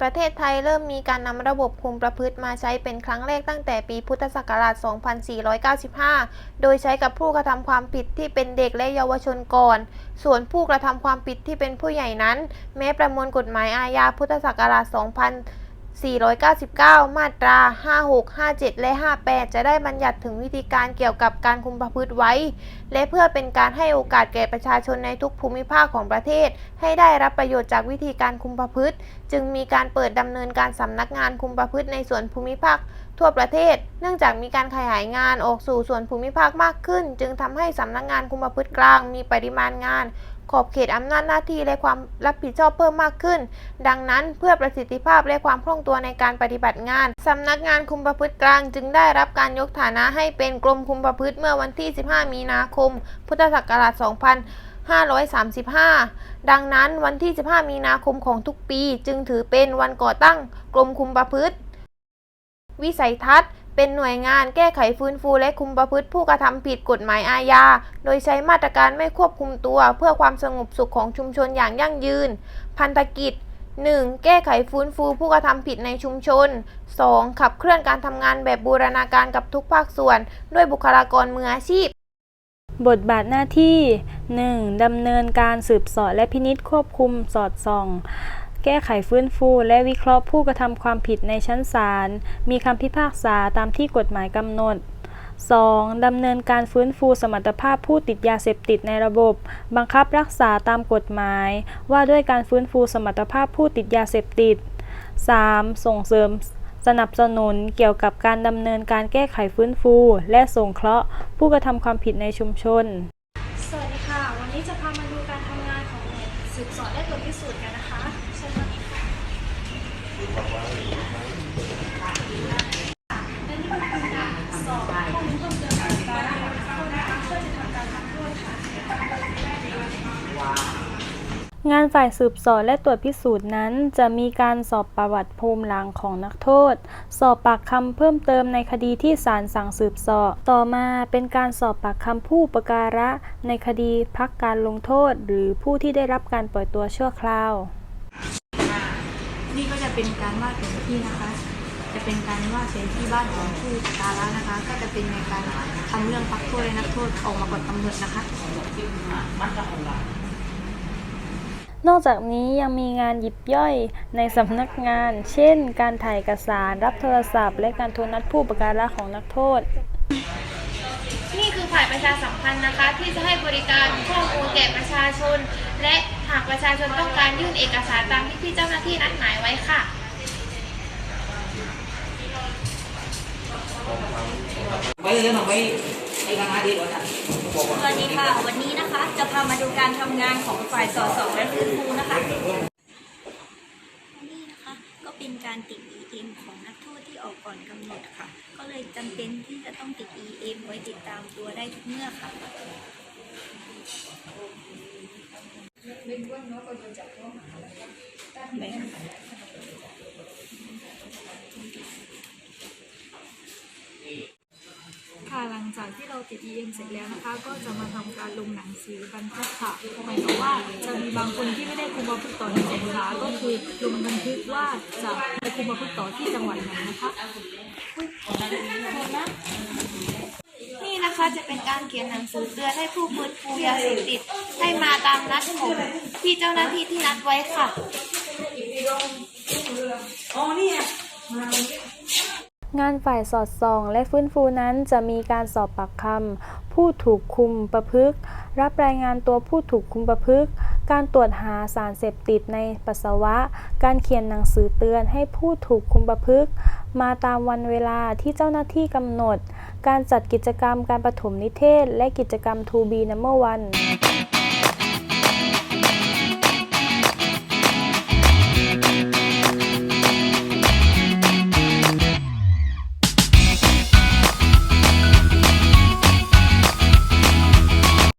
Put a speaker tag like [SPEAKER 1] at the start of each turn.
[SPEAKER 1] ประเทศไทยเริ่มมีการนำระบบคุมประพฤติมาใช้เป็นครั้งแรกตั้งแต่ปีพุทธศักราช 2495 โดยใช้กับผู้กระทำความผิดที่เป็นเด็กและเยาวชนก่อน ส่วนผู้กระทำความผิดที่เป็นผู้ใหญ่นั้น แม้ประมวลกฎหมายอาญาพุทธศักราช 499 มาตรา 56 57 และ 58 จะได้บัญญัติถึงวิธีการเกี่ยวกับการคุมประพฤติไว้ และเพื่อเป็นการให้โอกาสแก่ประชาชนในทุกภูมิภาคของประเทศ ให้ได้รับประโยชน์จากวิธีการคุมประพฤติ จึงมีการเปิดดำเนินการสำนักงานคุมประพฤติในส่วนภูมิภาค ทั่วประเทศ เนื่องจากมีการขยายงานออกสู่ส่วนภูมิภาคมากขึ้น จึงทำให้สำนักงานคุมประพฤติกลาง มีปริมาณงาน ขอบเขตอำนาจหน้าที่และความรับผิดชอบเพิ่มมากขึ้น ดังนั้นเพื่อประสิทธิภาพและความคล่องตัวในการปฏิบัติงานสำนักงานคุมประพฤติกลางจึงได้รับการยกฐานะให้เป็นกรมคุมประพฤติเมื่อวันที่ 15 มีนาคม พุทธศักราช2535 ดังนั้นวันที่ 15 มีนาคมของทุกปี จึงถือเป็นวันก่อตั้งกรมคุมประพฤติ วิสัยทัศน์ เป็นหน่วยงานแก้ไขฟื้นฟูและคุมประพฤติผู้กระทำผิดกฎหมายอาญา โดยใช้มาตรการไม่ควบคุมตัว เพื่อความสงบสุขของชุมชนอย่างยั่งยืน พันธกิจ 1. แก้ไขฟื้นฟูผู้กระทำผิดในชุมชน 2. ขับเคลื่อนการทำงานแบบบูรณาการกับทุกภาคส่วน ด้วยบุคลากรมืออาชีพ
[SPEAKER 2] บทบาทหน้าที่ 1. ดำเนินการสืบสอบและพินิจควบคุมสอดส่อง แก้ไขฟื้นฟู และวิเคราะห์ผู้กระทำความผิดในชั้นศาล มีคำพิพากษาตามที่กฎหมายกำหนด 2. ดำเนินการฟื้นฟูสมรรถภาพผู้ติดยาเสพติดในระบบ บังคับรักษาตามกฎหมาย ว่าด้วยการฟื้นฟูสมรรถภาพผู้ติดยาเสพติด 3. ส่งเสริมสนับสนุนเกี่ยวกับการดำเนินการแก้ไขฟื้นฟู และส่งเคราะห์ผู้กระทำความผิดในชุมชน
[SPEAKER 3] สวัสดีค่ะ วันนี้จะพามาดูการทำงานของหน่วยสืบสวนและตรวจพิสูจน์กันนะคะเชิญมาค่ะและนี่ก็คือการสอบข้อมูลเพิ่มเติมของการรับโทษนะคะเพื่อจะทำการรับโทษค่ะ
[SPEAKER 2] งานฝ่ายสืบสวนและตรวจพิสูจน์นั้น จะมีการสอบประวัติภูมิหลังของนักโทษ สอบปากคำเพิ่มเติมในคดีที่ศาลสั่งสืบสอบ ต่อมาเป็นการสอบปากคำผู้ประการะในคดีพักการลงโทษ หรือผู้ที่ได้รับการปล่อยตัวชั่วคราว
[SPEAKER 4] นี่ก็จะเป็นการวาดแผนที่นะคะ จะเป็นการวาดแผนที่บ้านของผู้ตาละนะคะ ก็จะเป็นในการทำเรื่องพักโทษและนักโทษออกมาก่อนกำหนดนะคะ
[SPEAKER 2] นอกจากนี้ยังมีงานยิบย่อยในสำนักงาน เช่น การถ่ายเอกสาร รับโทรศัพท์ และการโทรนัดผู้ประการะของนักโทษ
[SPEAKER 1] นี่คือฝ่ายประชาสัมพันธ์นะคะ ที่จะให้บริการข้อมูลแก่ประชาชน และหากประชาชนต้องการยื่นเอกสารตามที่ที่เจ้าหน้าที่นัดหมายไว้ค่ะ
[SPEAKER 5] Bây giờ nó mới đi ra ngoài đi rồi ạ.
[SPEAKER 3] สวัสดีค่ะ วันนี้นะคะจะพามาดูการทำงานของฝ่ายสอสองและฟื้นฟูนะคะ นี่นะคะก็เป็นการติด EM ของนักโทษที่ออกก่อนกำหนดค่ะ ก็เลยจำเป็นที่จะต้องติด EM ไว้ติดตามตัวได้ทุกเมื่อค่ะ
[SPEAKER 4] ค่ะหลัง จากที่เราติด EM เสร็จแล้วนะคะ ก็จะมาทำการลงหนังสือบันทึกค่ะหมายความว่าจะมีบางคนที่ไม่ได้คุมประพฤติต่อในสงขลาก็คือลงบันทึกว่าจะไปคุมประพฤติต่อที่จังหวัดไหนนะคะ
[SPEAKER 1] นี่นะคะจะเป็นการเขียนหนังสือเตือนให้ผู้ฟื้นฟูยาเสพติดให้มาตามนัดของที่เจ้าหน้าที่ที่นัดไว้ค่ะอ๋อนี่
[SPEAKER 2] งานฝ่ายสอดส่องและฟื้นฟูนั้นจะมีการสอบปากคำผู้ถูกคุมประพฤกษ์รับรายงานตัวผู้ถูกคุมประพฤกษ์การตรวจหาสารเสพติดในปัสสาวะ การเขียนหนังสือเตือนให้ผู้ถูกคุมประพฤกษ์มาตามวันเวลาที่เจ้าหน้าที่กำหนด การจัดกิจกรรมการปฐมนิเทศ และกิจกรรม To be number one